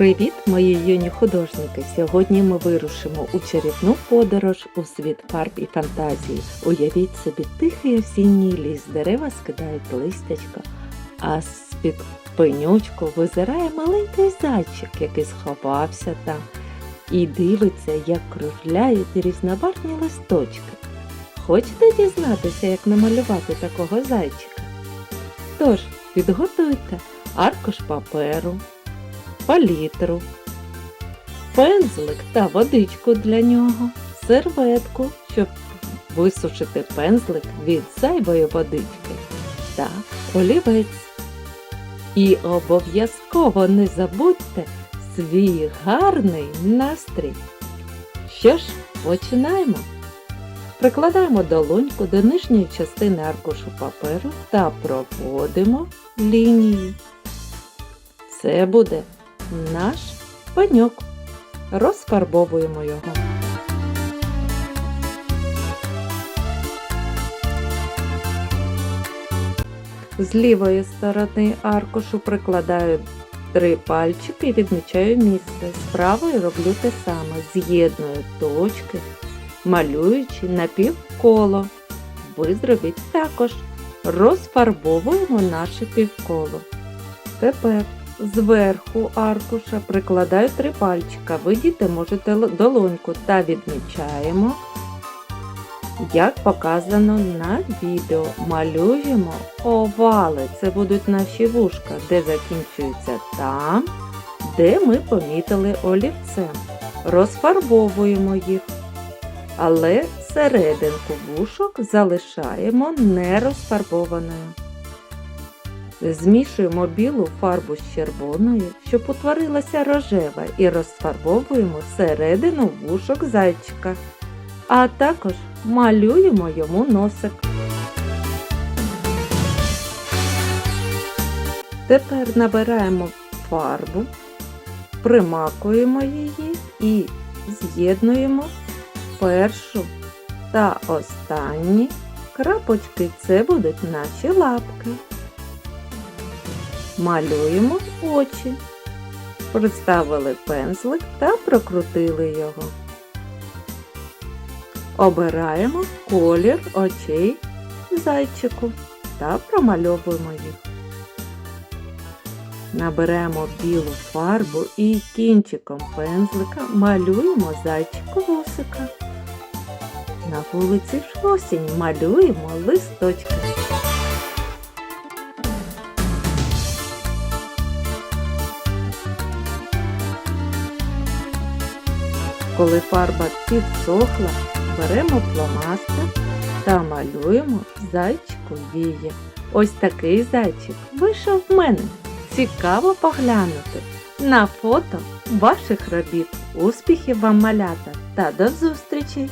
Привіт, мої юні художники! Сьогодні ми вирушимо у чарівну подорож у світ фарб і фантазії. Уявіть собі тихий осінній ліс, дерева скидають листячко, а з-під пенючку визирає маленький зайчик, який сховався там, і дивиться, як кружляють різнобарвні листочки. Хочете дізнатися, як намалювати такого зайчика? Тож, підготуйте аркуш паперу, палітру, пензлик та водичку для нього, серветку, щоб висушити пензлик від зайвої водички та олівець. І обов'язково не забудьте свій гарний настрій. Що ж, починаємо. Прикладаємо долоньку до нижньої частини аркушу паперу та проводимо лінії. Це буде наш пеньок. Розфарбовуємо його. З лівої сторони аркушу прикладаю три пальчики і відмічаю місце. З правої роблю те саме. З'єдную точки, малюючи напівколо. Ви зробіть також. Розфарбовуємо наше півколо. Тепер зверху аркуша прикладаю три пальчика. Ви діти можете долоньку та відмічаємо, як показано на відео. Малюємо овали. Це будуть наші вушка, де закінчуються там, де ми помітили олівцем. Розфарбовуємо їх. Але серединку вушок залишаємо не розфарбованою. Змішуємо білу фарбу з червоною, щоб утворилася рожева, і розфарбовуємо середину вушок зайчика, а також малюємо йому носик. Тепер набираємо фарбу, примакуємо її і з'єднуємо першу та останні крапочки. Це будуть наші лапки. Малюємо очі. Представили пензлик та прокрутили його. Обираємо колір очей зайчику та промальовуємо їх. Наберемо білу фарбу і кінчиком пензлика малюємо зайчику вусика. На вулиці ж осінь малюємо листочки. Коли фарба підсохла, беремо фломастер та малюємо зайчику вії. Ось такий зайчик вийшов в мене. Цікаво поглянути на фото ваших робіт. Успіхів вам малята та до зустрічі!